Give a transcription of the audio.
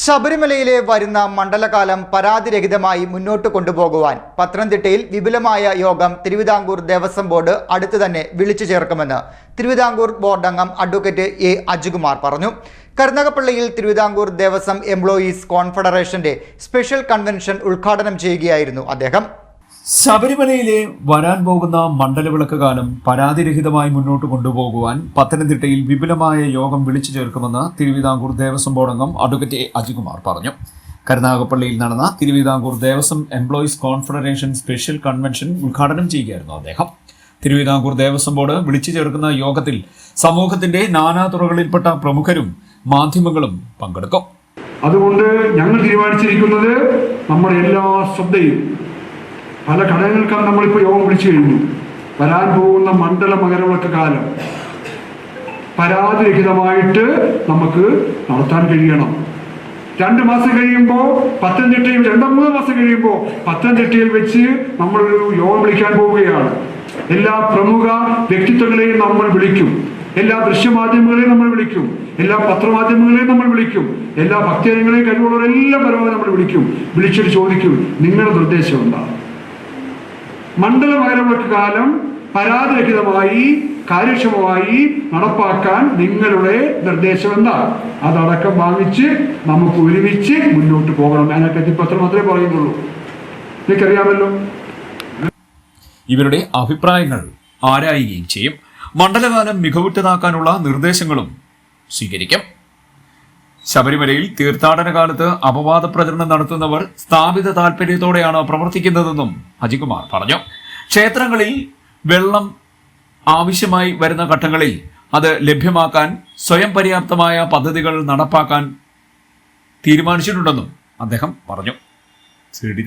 ശബരിമലയിലെ വരുന്ന മണ്ഡലകാലം പരാതിരഹിതമായി മുന്നോട്ട് കൊണ്ടുപോകുവാൻ പത്തനംതിട്ടയിൽ വിപുലമായ യോഗം തിരുവിതാംകൂർ ദേവസ്വം ബോർഡ് അടുത്തു തന്നെ വിളിച്ചു ചേർക്കുമെന്ന് തിരുവിതാംകൂർ ബോർഡ് അംഗം അഡ്വക്കേറ്റ് എ അജുകുമാർ പറഞ്ഞു. കരുനാഗപ്പള്ളിയിൽ തിരുവിതാംകൂർ ദേവസ്വം എംപ്ലോയീസ് കോൺഫെഡറേഷന്റെ സ്പെഷ്യൽ കൺവെൻഷൻ ഉദ്ഘാടനം ചെയ്യുകയായിരുന്നു അദ്ദേഹം. ശബരിമലയിലെ വരാൻ പോകുന്ന മണ്ഡലവിളക്ക് കാലം പരാതിരഹിതമായി മുന്നോട്ട് കൊണ്ടുപോകുവാൻ പത്തനംതിട്ടയിൽ വിപുലമായ യോഗം വിളിച്ചു ചേർക്കുമെന്ന് തിരുവിതാംകൂർ ദേവസ്വം ബോർഡ് അംഗം അഡ്വക്കേറ്റ് എ അജികുമാർ പറഞ്ഞു. കരുനാഗപ്പള്ളിയിൽ നടന്ന Thiruvithamkoor Devaswom employees confederation special convention ഉദ്ഘാടനം ചെയ്യുകയായിരുന്നു അദ്ദേഹം. തിരുവിതാംകൂർ ദേവസ്വം ബോർഡ് വിളിച്ചു ചേർക്കുന്ന യോഗത്തിൽ സമൂഹത്തിന്റെ നാനാതുറകളിൽപ്പെട്ട പ്രമുഖരും മാധ്യമങ്ങളും പങ്കെടുക്കും. അതുകൊണ്ട് ഞങ്ങൾ തീരുമാനിച്ചിരിക്കുന്നത് നമ്മുടെ എല്ലാ ശ്രദ്ധയും പല ഘടകങ്ങൾക്കാണ് നമ്മളിപ്പോൾ യോഗം വിളിച്ചു കഴിഞ്ഞു. വരാൻ പോകുന്ന മണ്ഡല മകരവിളക്ക് കാലം. പരാതിരഹിതമായിട്ട് നമുക്ക് നടത്താൻ കഴിയണം. രണ്ട് മാസം കഴിയുമ്പോൾ പത്തനംതിട്ടയിൽ രണ്ടോ മൂന്ന് മാസം കഴിയുമ്പോൾ പത്തനംതിട്ടയിൽ വെച്ച് നമ്മളൊരു യോഗം വിളിക്കാൻ പോവുകയാണ്. എല്ലാ പ്രമുഖ വ്യക്തിത്വങ്ങളെയും നമ്മൾ വിളിക്കും. എല്ലാ ദൃശ്യമാധ്യമങ്ങളെയും നമ്മൾ വിളിക്കും. എല്ലാ പത്രമാധ്യമങ്ങളെയും നമ്മൾ വിളിക്കും. എല്ലാ ഭക്തജനങ്ങളെയും കഴിവുള്ളവരെല്ലാം പരമാവധി നമ്മൾ വിളിക്കും. വിളിച്ചിട്ട് ചോദിക്കും നിങ്ങളുടെ നിർദ്ദേശം എന്താണ് മണ്ഡല മകരവിളക്ക് കാലം പരാതിരഹിതമായി കാര്യക്ഷമമായി നടപ്പാക്കാൻ നിങ്ങളുടെ നിർദ്ദേശം എന്താ അതടക്കം വാങ്ങിച്ച് നമുക്ക് ഒരുമിച്ച് മുന്നോട്ട് പോകണം. അതിനെപ്പറ്റി പത്രം മാത്രമേ പറയുന്നുള്ളൂ. എനിക്കറിയാമല്ലോ ഇവരുടെ അഭിപ്രായങ്ങൾ ആരായുകയും ചെയ്യും. മണ്ഡലകാലം മികവുറ്റതാക്കാനുള്ള നിർദ്ദേശങ്ങളും സ്വീകരിക്കും. ശബരിമലയിൽ തീർത്ഥാടന കാലത്ത് അപവാദ പ്രചരണം നടത്തുന്നവർ സ്ഥാപിത താൽപര്യത്തോടെയാണ് പ്രവർത്തിക്കുന്നതെന്നും അജികുമാർ പറഞ്ഞു. ക്ഷേത്രങ്ങളിൽ വെള്ളം ആവശ്യമായി വരുന്ന ഘട്ടങ്ങളിൽ അത് ലഭ്യമാക്കാൻ സ്വയം പര്യാപ്തമായ പദ്ധതികൾ നടപ്പാക്കാൻ തീരുമാനിച്ചിട്ടുണ്ടെന്നും അദ്ദേഹം പറഞ്ഞു. C D